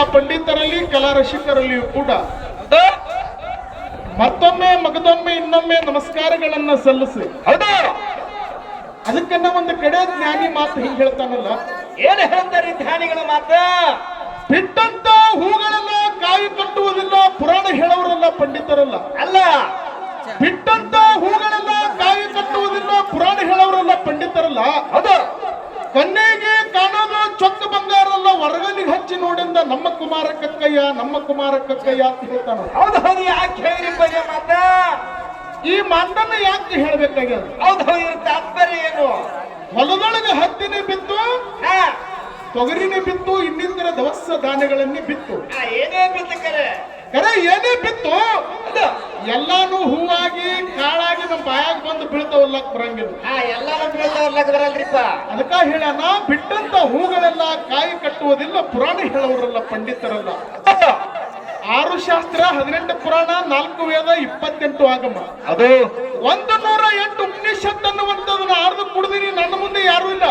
ಕಲಾ ಪಂಡಿತರಲ್ಲಿ ಕಲಾ ರಸಿಕರಲ್ಲಿಯೂ ಕೂಡ. ಮತ್ತೊಮ್ಮೆ ಮಗದೊಮ್ಮೆ ಇನ್ನೊಮ್ಮೆ ನಮಸ್ಕಾರಗಳನ್ನ ಸಲ್ಲಿಸಿ. ಅದಕ್ಕನ್ನ ಒಂದು ಕಡೆ ಜ್ಞಾನಿ ಮಾತು ಹಿಂಗ್ ಹೇಳ್ತಾನಲ್ಲ. ಏನು ಹೇಳ್ತಾರೆ ಧ್ಯಾನಿಗಳ ಮಾತ? ಬಿಟ್ಟಂತ ಹೂಗಳನ್ನ ಕಾಯಿ ಕಟ್ಟುವುದಿಲ್ಲ ಪುರಾಣ ಹೇಳೋರಲ್ಲ ಕಕ್ಕಯ್ಯ ನಮ್ಮ ಕುಮಾರ ಕಕ್ಕಯ್ಯ ಅಂತ ಹೇಳ್ತಾನ ಹೌದು ಹೌದು ಯಾಕೆ ಹೇಳಿ ಬಯ್ಯ ಮಾತ? ಈ ಮಾತನ್ನ ಯಾಕೆ ಹೇಳ್ಬೇಕಾಗ್ಯದ? ಹೌದು ಹೌದು ತಾತ್ಪರ್ಯ ಏನು? ಹೊಲದೊಳಗೆ ಹತ್ತಿನೇ ಬಿತ್ತು ಹಾ. ತೊಗರಿನೇ ಬಿತ್ತು ಇನ್ನಿತರ ದವಸ ಧಾನ್ಯಗಳನ್ನೇ ಬಿತ್ತು. ಏನೇ ಬಿದ್ದಕರೆ ಕರೆ ಏನೇ ಬಿತ್ತು? ಎಲ್ಲಾನು ಹೂವಾಗಿ ಕಾಳಾಗಿ ನಮ್ಮ ಬಾಯಾಗ ಬಂದು ಬೀಳ್ತಾವಲ್ಲ ಬರಂಗಿಲ್ಲ ಹಾ ಎಲ್ಲಾನು ಬರಲ್ರಿಪ್ಪ ಅದಕ್ಕ ಹೇಳೋಣ ಬಿಟ್ಟಂತ ಹೂಗಳೆಲ್ಲ ಕಾಯಿ ಕಟ್ಟುವುದಿಲ್ಲ ಪುರಾಣ ಹೇಳೋರಲ್ಲ ಪಂಡಿತರಲ್ಲ. ಆರು ಶಾಸ್ತ್ರ ಹದಿನೆಂಟು ಪುರಾಣ ನಾಲ್ಕು ವೇದ ಇಪ್ಪತ್ತೆಂಟು ಆಗಮ. ಅದು? ಒಂದು ನೂರ ಎಂಟು ಉಪನಿಷತ್ ಅನ್ನುವಂಥದ್ದನ್ನ ಆರ್ದು ಕುಡಿದಿನಿ ನನ್ನ ಮುಂದೆ ಯಾರು ಇಲ್ಲ.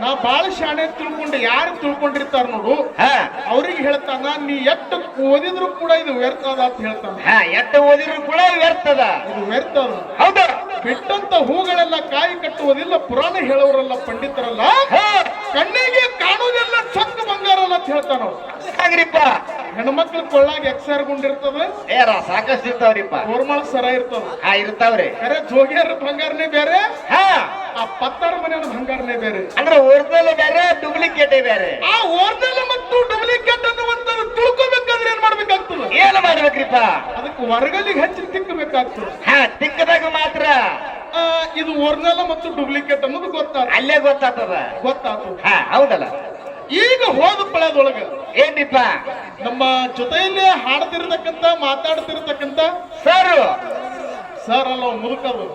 ನಾ ಬಾಳ ಶಾಣೆ ತಿಳ್ಕೊಂಡು ಯಾರು ತಿಳ್ಕೊಂಡಿರ್ತಾರ ನೋಡು. ಹಾ. ಅವ್ರಿಗೆ ಹೇಳ್ತಾನ ನೀ ಎಷ್ಟು ಓದಿದ್ರು ಕೂಡ ಇದು ವ್ಯರ್ಥ ಅದ ಅಂತ ಹೇಳ್ತಾನ. ಹಾ ಎಷ್ಟು ಓದಿದ್ರು ಕೂಡ ವ್ಯರ್ಥದ. ಇದು ವ್ಯರ್ಥ ಅದ ಹೌದು. ಬಿಟ್ಟಂತ ಹೂಗಳೆಲ್ಲ ಕಾಯಿ ಕಟ್ಟುವುದಿಲ್ಲ ಪುರಾಣ ಹೇಳೋರಲ್ಲ ಪಂಡಿತರಲ್ಲ. ಕಣ್ಣಿಗೆ ಕಾಣುವುದೆಲ್ಲ ಚಂದ ಬಂಗಾರ ಅಂತ ಹೇಳ್ತಾನ ಅವ್ರು. ಹೆಣ್ಮಕ್ಳ ಕೊಳ್ಳಾಗ ಎಕ್ಸರ್ ಗುಂಡಿರ್ತದ ಏರ ಸಾಕಷ್ಟು ಇರ್ತಾವ್ರಿಪ್ಪ. ಗೋರ್ಮಳ ಸರ ಇರ್ತದ? ಹಾ ಇರ್ತಾವ್ರಿ. ಖರೆ ಜೋಗಿಯರ ಬಂಗಾರನೇ ಬೇರೆ? ಹಾ. ಆ ಪತ್ತಾರ ಮನೆಯ ಬಂಗಾರನೇ ಬೇರೆ? ಅಂದ್ರೆ ಒರಿಜಿನಲ್ ಬೇರೆ ಡೂಪ್ಲಿಕೇಟ್ ಬೇರೆ? ಆ ಒರಿಜಿನಲ್ ಮತ್ತು ಡೂಪ್ಲಿಕೇಟ್ ಅನ್ನುವಂಥದ್ದು ತಿಳ್ಕೊಬೇಕಂದ್ರೆ ಏನ್ ಮಾಡ್ಬೇಕಾಗ್ತದ? ಏನ್ ಮಾಡ್ಬೇಕ್ರಿಪ್ಪ? ಅದಕ್ಕೆ ಹೊರಗಲಿಗೆ ಹಚ್ಚಿ ತಿಕ್ಕಬೇಕಾಗ್ತದೆ. ಹಾ ತಿಕ್ಕದಾಗ ಮಾತ್ರ. ಆ, ಇದು ಒರಿಜಿನಲ್ ಮತ್ತು ಡೂಪ್ಲಿಕೇಟ್ ಅನ್ನೋದು ಗೊತ್ತಾಗ ಅಲ್ಲೇ ಗೊತ್ತಾಗ್ತದ. ಗೊತ್ತಾಗ್ತದೆ. ಹಾ ಹೌದಲ್ಲ? ಈಗ ಹೋದ ಪಳೆದೊಳಗ. ಏನಿಪ್ಪ ನಮ್ಮ ಜೊತೆಯಲ್ಲಿ ಹಾಡ್ತಿರ್ತಕ್ಕಂತ ಮಾತಾಡ್ತಿರ್ತಕ್ಕಂತ ಸರ್. ಸರ್ ಅಲ್ಲ ಮುದುಕರು.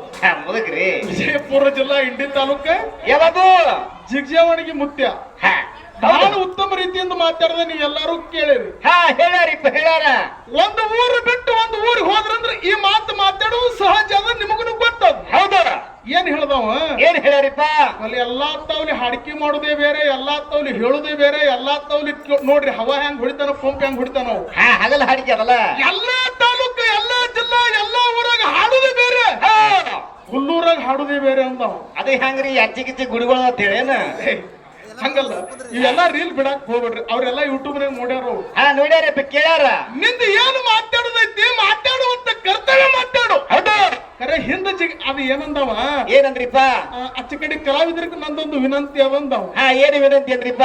ಮುದುಕ್ರಿ. ವಿಜಯಪುರ ಜಿಲ್ಲಾ ಇಂಡಿ ತಾಲೂಕ ಯಾವುದು? ಜಿಗ್ಜಾವಣಿಗೆ ಮುತ್ಯ. ಬಹಳ ಉತ್ತಮ ರೀತಿಯಿಂದ ಮಾತಾಡದೆ ನೀವು ಎಲ್ಲಾರು ಕೇಳಿರಿ. ಹಾ ಹೇಳ್ಯಾರಿಪ್ಪ ಹೇಳ್ಯಾರ. ಒಂದು ಊರು ಬಿಟ್ಟು ಒಂದು ಊರಿಗೆ ಹೋದ್ರಂದ್ರೆ ಈ ಮಾತು ಮಾತಾಡುವುದು ಸಹಜ ಅದ ನಿಮಗೂ ಗೊತ್ತದ. ಹೌದು. ಏನ್ ಹೇಳ್ದವ? ಏನ್ ಹೇಳ್ಯಾರಿಪ್ಪ? ಅಲ್ಲಿ ಎಲ್ಲಾ ತವ್ಲಿ ಹಾಡಿಕೆ ಮಾಡೋದೇ ಬೇರೆ ಎಲ್ಲಾ ತವ್ಲಿ ಹೇಳುದೇ ಬೇರೆ ಎಲ್ಲಾ ತವ್ಲಿ ನೋಡ್ರಿ ಹವಾ ಹೆಂಗ್ ಹೊಡಿತಾನ ಪಂಪ್ ಹೆಂಗ್ ಹೊಡಿತಾನ. ಹಗಲ ಹಾಡಿಕೆ ಅದಲ್ಲ ಎಲ್ಲಾ ತಾಲೂಕು ಎಲ್ಲಾ ಜಿಲ್ಲಾ ಎಲ್ಲಾ ಊರಾಗ ಹಾಡುದೇ ಬೇರೆ. ಹುಲ್ಲೂರಾಗ ಹಾಡುದೇ ಬೇರೆ ಅಂದವ. ಅದೇ ಹೆಂಗ್ರಿ ಅಚ್ಚಿ ಕಿಚ್ಚಿ ಗುಡಿಗಳು ಅಂತ ಹೇಳೇನ ಹಂಗಲ್ಲ. ಇವೆಲ್ಲ ರೀಲ್ ಬಿಡಾಕ್ ಹೋಗ್ಬೇಡ್ರಿ. ಅವ್ರೆಲ್ಲ ಯೂಟ್ಯೂಬ್ನಾಗ ನೋಡ್ಯಾರ. ಹಾ ನೋಡ್ಯಾರ ಕೇಳ್ಯಾರ? ನಿಂದ ಏನು ಮಾತಾಡುದೈತಿ? ಮಾತಾಡುವಂತ ಕರ್ತವ್ಯ ಮಾತಾಡು ಹೌದು ಖರೆ ಹಿಂದ ಜಿಗ್ ಅದು ಏನಂದವ? ಏನಂದ್ರಿಪ್ಪ? ಅಚ್ಚ ಕಡೆ ಕಲಾವಿದರಿಗೆ ನಂದೊಂದು ವಿನಂತಿ ಬಂದವ ಹಾ ಏನು ವಿನಂತಿ ಅಂದ್ರಿಪ್ಪ?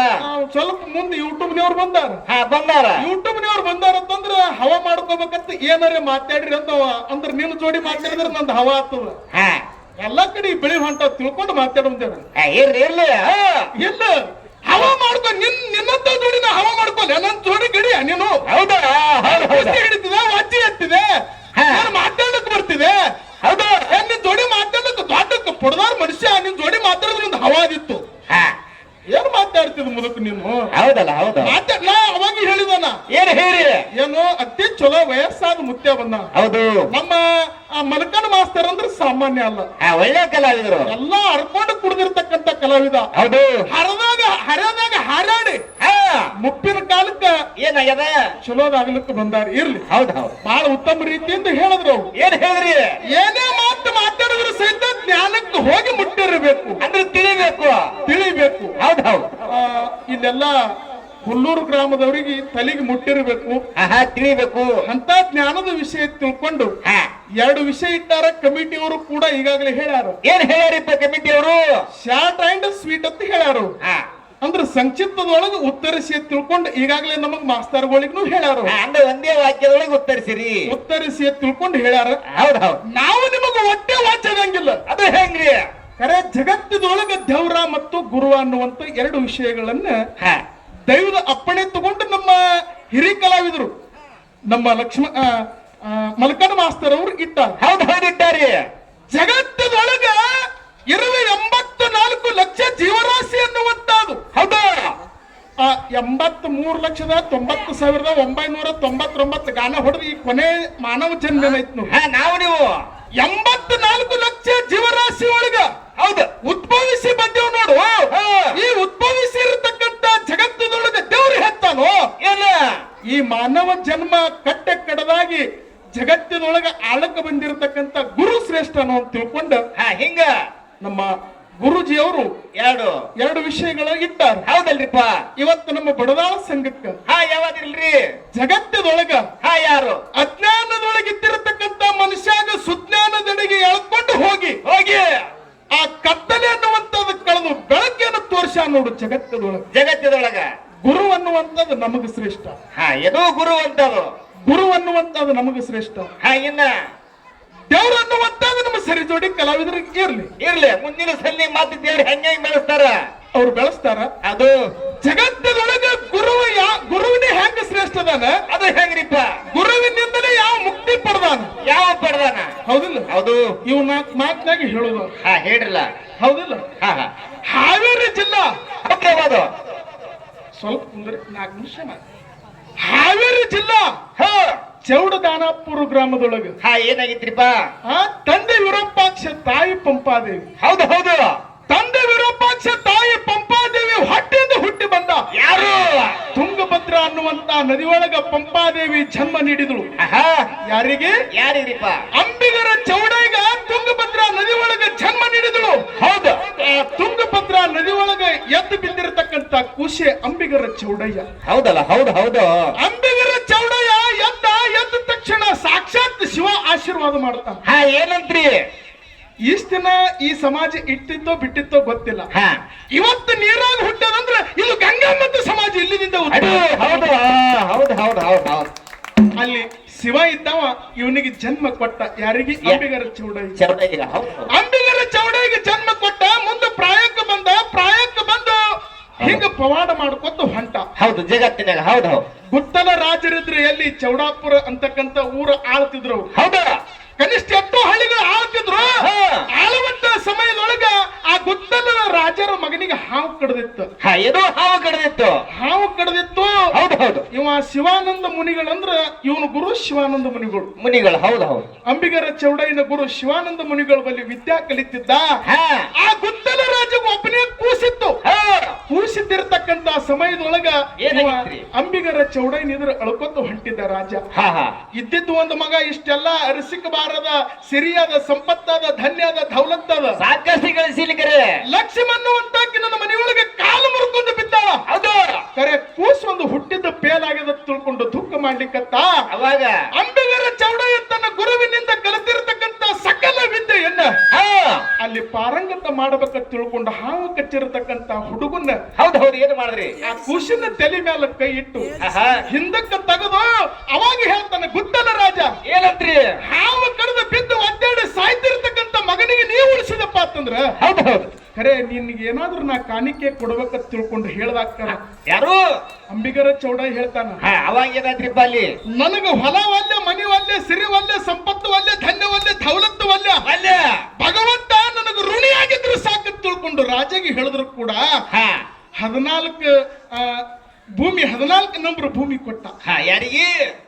ಸ್ವಲ್ಪ ಮುಂದೆ ಯೂಟ್ಯೂಬ್ ಯೂಟ್ಯೂಬ್ನವ್ರು ಬಂದಾರ. ಹಾ ಬಂದಾರ. ಯೂಟ್ಯೂಬ್ನವ್ರು ಬಂದಾರ ಅಂತಂದ್ರ ಹವಾ ಮಾಡ್ಕೋಬೇಕಂತ ಏನಾರ ಮಾತಾಡ್ರಿ ಅಂತವ ಅಂದ್ರ ನಿನ್ನ ಜೋಡಿ ಮಾತಾಡಿದ್ರ ನಂದು ಹವಾ ಆಗ್ತದ. ಹಾ. ಎಲ್ಲಾ ಕಡೆ ಬೆಳಿ ಹೊಂಟ ತಿಳ್ಕೊಂಡು ಮಾತಾಡುವಂತೇನ ಇರ್ಲಿ ಇರ್ಲಿ ಇಲ್ಲ ಹವಾ ಮಾಡ್ಕೊ ನಿನ್ ನಿನ್ನಂತ ಜೋಡಿ ನಾ ಹವಾ ಮಾಡ್ಕೊಲ್ಲ ನನ್ನ ಜೋಡಿ ಗಡಿಯ ನೀನು. ಹೌದಾ? ಹಿಡಿತಿದೆ ವಜ್ಜಿ ಎತ್ತಿದೆ. ಹಾ. ನಾನು ಮಾತಾಡಕ್ ಬರ್ತಿದೆ? ಹೌದು ನಿನ್ ಜೋಡಿ ಮಾತಾಡಕ್ ದೊಡ್ಡ ಪುಡದಾರ ಮನುಷ್ಯ ನಿನ್ ಜೋಡಿ ಮಾತಾಡಿದ್ರೆ ಒಂದು ಹವಾದಿತ್ತು. ಹಾ. ಏನ್ ಮಾತಾಡ್ತಿದ್ ಮುದುಕ್ ನೀನು? ಹೌದಲ್ಲ ಹೌದು. ಮಾತಾಡ್ ನಾ ಅವಾಗ ಹೇಳಿದಾನ. ಏನ್ ಹೇಳಿ? ಏನು ಅತಿ ಚಲೋ ವಯಸ್ಸಾದ ಮುತ್ಯ ಬಂದ. ಹೌದು. ನಮ್ಮ ಆ ಮಲಕನ ಮಾಸ್ತರ್ ಅಂದ್ರೆ ಸಾಮಾನ್ಯ ಅಲ್ಲ. ಆ ಒಳ್ಳೆ ಕಲಾವಿದರು. ಎಲ್ಲಾ ಹರ್ಕೊಂಡು ಕುಡ್ದಿರ್ತಕ್ಕಂತ ಕಲಾವಿದ. ಹೌದು. ಹರದಾಗ ಹರದಾಗ ಹಾರಾಡಿ. ಹಾ. ಮುಪ್ಪಿನ ಕಾಲಕ್ಕ ಏನಾಗ್ಯದ? ಚಲೋದಾಗ್ಲಿಕ್ಕೆ ಬಂದಾರ. ಇರ್ಲಿ. ಹೌದ್ ಹೌದು. ಬಹಳ ಉತ್ತಮ ರೀತಿಯಿಂದ ಹೇಳಿದ್ರು ಅವ್ರು. ಏನ್ ಹೇಳ್ರಿ ಏನೇ ಮಾತು ಮಾತಾಡಿದ್ರು ಸಹಿತ ಜ್ಞಾನಕ್ಕೆ ಹೋಗಿ ಮುಟ್ಟಿರಬೇಕು. ಅಂದ್ರೆ ತಿಳಿಬೇಕು. ತಿಳಿಬೇಕು. ಹೌದ್ ಹೌದು. ಆ, ಇಲ್ಲೆಲ್ಲ ಹುಲ್ಲೂರು ಗ್ರಾಮದವರಿಗೆ ತಲೆಗೆ ಮುಟ್ಟಿರಬೇಕು. ತಿಳಿಬೇಕು. ಅಂತ ಜ್ಞಾನದ ವಿಷಯ ತಿಳ್ಕೊಂಡು ಹಾ. ಎರಡು ವಿಷಯ ಇಟ್ಟಾರ ಕಮಿಟಿಯವರು ಕೂಡ ಈಗಾಗಲೇ ಹೇಳ್ಯಾರ. ಏನ್ ಹೇಳ್ಯಾರಿಪ್ಪ ಕಮಿಟಿ ಅವರು ಶಾರ್ಟ್ ಅಂಡ್ ಸ್ವೀಟ್ ಅಂತ ಹೇಳ್ಯಾರು. ಹಾ. ಅಂದ್ರೆ ಸಂಕ್ಷಿಪ್ತದೊಳಗೆ ಉತ್ತರಿಸಿ ತಿಳ್ಕೊಂಡು ಈಗಾಗಲೇ ನಮಗ್ ಮಾಸ್ತರ್ಗಳಿಗೂ ಹೇಳ್ಯಾರ. ಅಂದ್ರೆ ಒಂದೇ ವಾಕ್ಯದೊಳಗೆ ಉತ್ತರಿಸಿರಿ. ಉತ್ತರಿಸಿ ತಿಳ್ಕೊಂಡು ಹೇಳ್ಯಾರ. ಹೌದು ಹೌದು. ನಾವು ನಿಮಗ ಒಟ್ಟೆ ವಾಚದಂಗಿಲ್ಲ ಅದು ಹೆಂಗ್ರಿ? ಕರೆ ಜಗತ್ತಿನೊಳಗೆ ದೇವ್ರ ಮತ್ತು ಗುರುವ ಅನ್ನುವಂತ ಎರಡು ವಿಷಯಗಳನ್ನ ದೈವದ ಅಪ್ಪಣೆ ತಗೊಂಡು ನಮ್ಮ ಹಿರಿ ಕಲಾವಿದರು ನಮ್ಮ ಲಕ್ಷ್ಮ ಮಲ್ಕನ ಮಾಸ್ತರ್ ಅವರು ಇಟ್ಟಾರ. ಹೌದು ಹೌದು ಇಟ್ಟಾರಿ. ಜಗತ್ತದೊಳಗ ಇರುವ ಎಂಬತ್ತು ನಾಲ್ಕು ಲಕ್ಷ ಜೀವರಾಶಿ ಅನ್ನುವಂತದ್ದು ಹೌದು ಆ ಎಂಬತ್ ಮೂರು ಲಕ್ಷದ ತೊಂಬತ್ತು ಸಾವಿರದ ಒಂಬೈನೂರ ತೊಂಬತ್ತೊಂಬತ್ತು ಗಾನ ಹೊಡೆದು ಈ ಕೊನೆ ಮಾನವ ಜನ್ಮ ಹಾ ನಾವು ನೀವು. ಎಂಬತ್ ನಾಲ್ಕು ಲಕ್ಷ ಜೀವರಾಶಿ ಒಳಗ ಹೌದು. ಉದ್ಭವಿಸಿ ಬಂದೇವ್ ನೋಡು. ಈ ಉದ್ಭವಿಸಿ ಇರತಕ್ಕಂತ ಜಗತ್ತದೊಳಗ ದೇವ್ರು ಹೆತ್ತಾನೋ. ಈ ಮಾನವ ಜನ್ಮ ಕಟ್ಟೆ ಕಡದಾಗಿ ಜಗತ್ತಿನೊಳಗ ಆಳಕ್ಕೆ ಬಂದಿರತಕ್ಕಂತ ಗುರು ಶ್ರೇಷ್ಠನು ಅಂತ ತಿಳ್ಕೊಂಡು ಹಾ ಹಿಂಗ. ನಮ್ಮ ಗುರುಜಿಯವರು ಎರಡು ವಿಷಯಗಳ ಇಟ್ಟಾರ ಹೌದಲ್ರಿಪ್ಪ. ಇವತ್ತು ನಮ್ಮ ಬಡದಾಳ ಸಂಘಕ್ಕ ಹಾ ಯಾವ್ದಿಲ್ರಿ ಜಗತ್ತದೊಳಗ ಹಾ ಯಾರು? ಅಜ್ಞಾನದೊಳಗಿದ್ದಿರತಕ್ಕಂತ ಮನುಷ್ಯಾಗ ಸುಜ್ಞಾನದೆಡೆಗೆ ಎಳ್ಕೊಂಡು ಹೋಗಿ ಹೋಗಿ. ಆ ಕತ್ತಲೆ ಅನ್ನುವಂಥದ್ದು ಕಳೆದು ಬೆಳಕನ್ನು ತೋರ್ಸ ನೋಡು ಜಗತ್ತದೊಳಗ ಜಗತ್ತದೊಳಗ ಗುರು ಅನ್ನುವಂಥದ್ದು ನಮಗೆ ಶ್ರೇಷ್ಠ. ಹಾ ಏನೋ ಗುರು ಅಂತದು. ಗುರು ಅನ್ನುವಂಥದ್ದು ನಮಗೆ ಶ್ರೇಷ್ಠ. ಹಾ ಇನ್ನ. ದೇವ್ರು ಅನ್ನುವಂಥದ್ದು ಸರಿ ಜೋಡಿ ಕಲಾವಿದರಿಗೆ ಇರ್ಲಿ. ಇರ್ಲಿ. ಮುಂದಿನ ಸಲ ಮಾತು ದೇವ್ರ ಹೆಂಗ ಬೆಳೆಸ್ತಾರ? ಅವ್ರು ಬೆಳೆಸ್ತಾರ? ಅದು. ಜಗತ್ತದೊಳಗ ಗುರು ಯಾ ಗುರುವಿನ ಹೆಂಗ ಶ್ರೇಷ್ಠ ಅದಾನ? ಅದು ಹೆಂಗ್ರಿಪ್ಪ? ಗುರುವಿನಿಂದಲೇ ಯಾವ ಮುಕ್ತಿ ಪಡ್ದಾನ? ಯಾವ ಪಡ್ದಾನ? ಹೌದಿಲ್ಲ. ಹೌದು. ಇವ್ ನಾಲ್ಕು ಮಾತಿನಾಗ ಹೇಳುದು. ಹಾ ಹೇಳ್ರಲ್ಲ. ಹೌದಿಲ್ಲ. ಹಾ ಹಾ. ಹಾವೇರಿ ಜಿಲ್ಲಾ. ಓಕೆ ಸ್ವಲ್ಪ ಕುಂದ್ರಿ. ನಾಲ್ಕು ನಿಮಿಷ ಮಾತು. ಹಾವೇರಿ ಜಿಲ್ಲಾ. ಹಾ. ಚೌಡದಾನಾಪುರ ಗ್ರಾಮದೊಳಗ. ಹಾ ಏನಾಗಿತ್ರಿಪ್ಪ? ಆ ತಂದೆ ವಿರೂಪಾಕ್ಷ ತಾಯಿ ಪಂಪಾದೇವಿ. ಹೌದು ಹೌದು. ತಂದೆ ವಿರೂಪಾಕ್ಷ ತಾಯಿ ಪಂಪಾದೇವಿ ಹೊಟ್ಟೆಯಿಂದ ಹುಟ್ಟಿ ಬಂದ. ಯಾರು? ತುಂಗಭದ್ರ ಅನ್ನುವಂತ ನದಿಯೊಳಗ ಪಂಪಾದೇವಿ ಜನ್ಮ ನೀಡಿದಳು. ಆಹಾ. ಯಾರಿಗೆ? ಯಾರಿಗ್ರಿಪ್ಪ? ಅಂಬಿಗರ ಚೌಡೈಗ ತುಂಗಭದ್ರ ನದಿಯೊಳಗ ಒಳಗ ಜನ್ಮ ನೀಡಿದಳು. ಹೌದು. ಆ ತುಂಗಭದ್ರ ನದಿಯೊಳಗ ಒಳಗ ಎದ್ದು ಬಿದ್ದಿರತಕ್ಕಂತ ಕೂಸೆ ಅಂಬಿಗರ ಚೌಡಯ್ಯ. ಹೌದಲ್ಲ ಹೌದು ಹೌದು. ಅಂಬಿಗರ ಚೌಡಯ್ಯ ಎದ್ದ ಎದ್ದ ತಕ್ಷಣ ಸಾಕ್ಷಾತ್ ಶಿವ ಆಶೀರ್ವಾದ ಮಾಡ್ತಾನ ಹಾ ಏನಂತ್ರಿ? ಇಷ್ಟ ದಿನ ಈ ಸಮಾಜ ಇಟ್ಟಿತ್ತೋ ಬಿಟ್ಟಿತ್ತೋ ಗೊತ್ತಿಲ್ಲ. ಹಾ. ಇವತ್ತು ನೀರಾಗಿ ಹುಟ್ಟದಂದ್ರೆ ಇದು ಗಂಗಾ ಮತ್ತು ಸಮಾಜ ಇಲ್ಲಿದಿಂದ ಅದು ಹೌದು ಹೌದು ಹೌದು ಹೌದು ಹೌದು. ಅಲ್ಲಿ ಶಿವ ಇದ್ದವ ಇವನಿಗೆ ಜನ್ಮ ಕೊಟ್ಟ. ಯಾರಿಗೆ? ಅಂಬಿಗರ ಚೌಡ ಅಂಬಿಗರ ಚೌಡಿಗೆ ಜನ್ಮ ಕೊಟ್ಟ ಮುಂದೆ ಪ್ರಾಯಕ್ಕೆ ಬಂದ ಪ್ರಾಯಕ್ಕೆ ಬಂದು ಹಿಂಗ ಪವಾಡ ಮಾಡ್ಕೊತ ಹೊಂಟ? ಹೌದು ಜಗತ್ತಿನಾಗ ಹೌದು ಹೌದು. ಗುತ್ತಲ ರಾಜರಿದ್ರೆ ಎಲ್ಲಿ ಚೌಡಾಪುರ ಅಂತಕ್ಕಂತ ಊರ ಆಳ್ತಿದ್ರು? ಹೌದ. ಕನಿಷ್ಠ ಎಷ್ಟೋ ಹಳ್ಳಿಗಳು ಆಳ್ತಿದ್ರು. ಆಳುವಂತ ಸಮಯದೊಳಗ ಆ ಗುತ್ತಲ ರಾಜರ ಮಗನಿಗೆ ಹಾವು ಕಡದಿತ್ತು. ಏನೋ ಹಾವು ಕಡದಿತ್ತು. ಹಾವು ಕಡದಿತ್ತು. ಹೌದು ಹೌದು. ಇವ ಶಿವಾನಂದ ಮುನಿಗಳಂದ್ರ ಇವನು ಗುರು ಶಿವಾನಂದ ಮುನಿಗಳು. ಮುನಿಗಳು ಹೌದು ಹೌದು. ಅಂಬಿಗರ ಚೌಡಯ್ಯನ ಗುರು ಶಿವಾನಂದ ಮುನಿಗಳ ಬಳಿ ವಿದ್ಯಾ ಕಲಿತಿದ್ದ. ಹಾ. ಆ ಗುತ್ತಲ ರಾಜಗೂ ಒಬ್ಬನೇ ಕೂಸಿತ್ತು ಹಾ ಕೂಸಿದ್ದಿರ್ತಕ್ಕಂತ ಸಮಯದೊಳಗ ಇವ ಏನಾಗಿತ್ರಿ? ಅಂಬಿಗರ ಚೌಡಯ್ಯನ ಎದುರು ಅಳ್ಕೊತ ಹೊಂಟಿದ್ದ ರಾಜ. ಇದ್ದಿದ್ದು ಒಂದು ಮಗ ಇಷ್ಟೆಲ್ಲ ಅರಸಿಕಬಾರದ ಸಿರಿಯಾದ ಸಂಪತ್ತಾದ ಧನ್ಯದ ದೌಲತ್ತದ. ಸಾಕಷ್ಟು ಗಳಿಸಿಲಿಕ್ಕರೆ ಲಕ್ಷ್ಮ ಅನ್ನುವಂತ ನನ್ನ ಮನೆಯೊಳಗೆ ಕಾಲು ಮುರ್ಕೊಂಡು ಬಿದ್ದಾಳ. ಹೌದು. ಕರೆ ಕೂಸ್ ಒಂದು ಹುಟ್ಟಿದ್ದ ಪೇಲಾಗ್ಯದ ತಿಳ್ಕೊಂಡು ದುಃಖ ಮಾಡ್ಲಿಕ್ಕತ್ತ? ಅವಾಗ. ಅಂಬಿಗರ ಚೌಡಯ್ಯ ತನ್ನ ಗುರುವಿನಿಂದ ಕಲಿತಿರ್ತಕ್ಕಂತ ಸಕಲ ವಿದ್ಯೆಯನ್ನ ಅಲ್ಲಿ ಪಾರಂಗತ ಮಾಡಬೇಕ ತಿಳ್ಕೊಂಡು ಹಾವು ಕಚ್ಚಿರತಕ್ಕಂತ ಹುಡುಗನ್ನ ಆ ಕೂಸಿನ ತಲೆ ಮೇಲೆ ಕೈ ಇಟ್ಟು ಹಿಂದಕ್ಕೆ ತೆಗೆದು ಅವಾಗ ಹೇಳ್ತಾನೆ ಗುದ್ದಲ ರಾಜ. ಏನಂತ್ರಿ? ಹಾವು ಕಡಿದು ಬಿದ್ದು ಒದ್ದಾಡಿ ಸಾಯ್ತಿರ್ತಕ್ಕಂತ ಮಗನಿಗೆ ನೀವು ಉಳಿಸಿದಪ್ಪ ಅಂತಂದ್ರ ಹೌದು ಹೌದು. ಖರೆ ನಿನ್ಗೆ ಏನಾದ್ರೂ ನಾ ಕಾಣಿಕೆ ಕೊಡ್ಬೇಕಂತ ತಿಳ್ಕೊಂಡು ಹೇಳ್ದಾಕ ಯಾರು? ಅಂಬಿಗರ ಚೌಡ ಹೇಳ್ತಾನ. ಹಾ ಅವಾಗ ಏನಾದ್ರಿಪ್ಪ ಅಲ್ಲಿ ನನಗ ಹೊಲ ಒಲ್ಲೆ ಮನಿ ಒಲ್ಲೆ ಸಿರಿ ಒಲ್ಲೆ ಸಂಪತ್ತು ಒಲ್ಲೆ ಧನ್ಯ ಒಲ್ಲೆ ದೌಲತ್ತು ಒಲ್ಲೆ ಅಲ್ಲೇ ಭಗವಂತ ನನಗೆ ಋಣಿಯಾಗಿದ್ರು ಸಾಕು ತಿಳ್ಕೊಂಡು ರಾಜಗೆ ಹೇಳಿದ್ರು ಕೂಡ ಹಾ ಹದಿನಾಲ್ಕು ಆ, ಭೂಮಿ ಹದಿನಾಲ್ಕು ನಂಬರ್ ಭೂಮಿ ಕೊಟ್ಟ. ಹಾ ಯಾರಿಗೆ?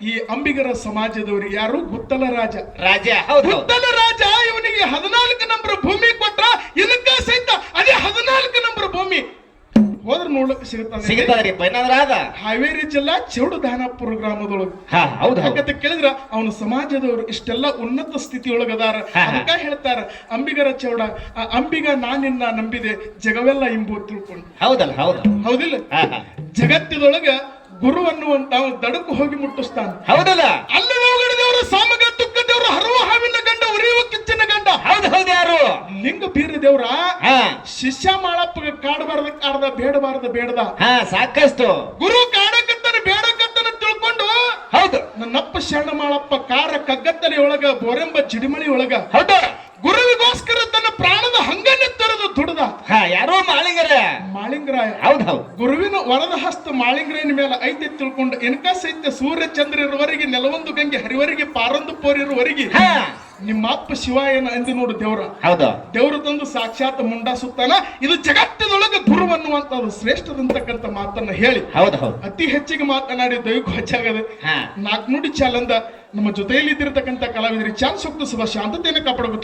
ಈ ಅಂಬಿಗರ ಸಮಾಜದವರು ಯಾರು? ಗುತ್ತಲ ರಾಜ. ರಾಜ ಹೌದು ಗುತ್ತಲ ರಾಜ ಇವನಿಗೆ ಹದಿನಾಲ್ಕು ನಂಬರ್ ಭೂಮಿ ಕೊಟ್ಟ ಇದಕ್ಕ ಸಹಿತ ಅದೇ ಹದಿನಾಲ್ಕು ನಂಬರ್ ಭೂಮಿ. ಹೋದ್ರ ನೋಡಕ್ ಸಿಗುತ್ತದೆ ಸಿಗುತ್ತದ್ರಿಪ್ಪ ಏನಾದ್ರ ಅದ ಹಾವೇರಿ ಜಿಲ್ಲಾ ಚೌಡದಾನಪುರ ಗ್ರಾಮದೊಳಗೆ. ಹಾ ಹೌದು ಹಾಗಂತ ಕೇಳಿದ್ರ ಅವನ ಸಮಾಜದವರು ಇಷ್ಟೆಲ್ಲ ಉನ್ನತ ಸ್ಥಿತಿ ಒಳಗದಾರ. ಅದಕ್ಕ ಹೇಳ್ತಾರ. ಅಂಬಿಗರ ಚೌಡ ಆ ಅಂಬಿಗ ನಾನಿನ್ನ ನಂಬಿದೆ ಜಗವೆಲ್ಲ ಇಂಬು ತಿಳ್ಕೊಂಡು. ಹೌದಲ್ಲ ಹೌದು. ಹೌದಿಲ್ಲ? ಜಗತ್ತಿದೊಳಗ ಗುರು ಅನ್ನುವಂತ ಅವ ದಡಕು ಹೋಗಿ ಮುಟ್ಟಿಸ್ತಾನೆ. ಹೌದಲ್ಲ? ಅಲ್ಲಿ ದೇವರ ಸಾಮಗ ತುಕ್ಕ ದೇವರು ಹರುವ ಹಾವಿನ ಗಂಡ ಉರಿಯುವ ಕಿಚ್ಚಿನ ಗಂಡ. ಹೌದು ಹೌದು ಯಾರು? ಲಿಂಗ ಬೀರ ದೇವ್ರ ಹಾ. ಶಿಷ್ಯ ಮಾಳಪ್ಪಗ ಕಾಡಬಾರ್ದ ಕಾಡದ ಬೇಡಬಾರ್ದ ಬೇಡದ. ಹಾ ಸಾಕಷ್ಟು. ಗುರು ಕಾಡಕತ್ತನ ಬೇಡಕತ್ತನ ತಿಳ್ಕೊಂಡು ಹೌದು. ನನ್ನಪ್ಪ ಶರಣ ಮಾಳಪ್ಪ ಕಾರ ಕಗ್ಗತ್ತಲೆ ಒಳಗ ಬೋರೆಂಬ ಚಿಡಿಮಣಿ ಒಳಗ ಹೌದು. ಗುರುವಿಗೋಸ್ಕರ ತನ್ನ ಪ್ರಾಣದ ಹಂಗನ್ನೇ ತೊರೆದು ದುಡ್ದ. ಹಾ ಯಾರೋ ಮಾಳಿಂಗರ. ಮಾಳಿಂಗರಾಯ. ಹೌದು ಹೌದು. ವರದ ಹಸ್ತ ಮಾಳಿಂಗ್ರೇನ ಮೇಲೆ ಐತೆ ತಿಳ್ಕೊಂಡು ಎನಕ ಸಹಿತ ಸೂರ್ಯ ಚಂದ್ರ ಇರುವವರೆಗೆ ನೆಲವೊಂದು ಗಂಗೆ ಹರಿವರಿಗೆ ಪಾರಂದು ಪೋರಿರುವವರಿಗೆ ಇರುವರೆಗೆ ನಿಮ್ಮ ಅಪ್ಪ ಶಿವ ಏನ ಅಂದು ನೋಡು ದೇವ್ರ. ಹೌದು. ದೇವ್ರ ತಂದು ಸಾಕ್ಷಾತ್ ಮುಂಡ ಸುತ್ತಾನ ಇದು ಜಗತ್ತಿನೊಳಗೆ ಗುರು ಅನ್ನುವಂತ ಶ್ರೇಷ್ಠದಂತಕ್ಕಂತ ಮಾತನ್ನ ಹೇಳಿ. ಹೌದು ಹೌದು. ಅತಿ ಹೆಚ್ಚಿಗೆ ಮಾತನಾಡಿ ದೈವಕ್ಕೂ ಹೆಚ್ಚಾಗದೆ ನಾಲ್ಕು ನುಡಿ ಚಾಲಂದ ನಮ್ಮ ಜೊತೆಯಲ್ಲಿ ಇದ್ದಿರತಕ್ಕಂಥ ಕಲಾವಿದರಿ ಚಾನ್ಸ್ ಹೋಗ್ತು ಶುಭ ಶಾಂತತೆಯನ್ನು ಕಾಪಾಡಬೇಕು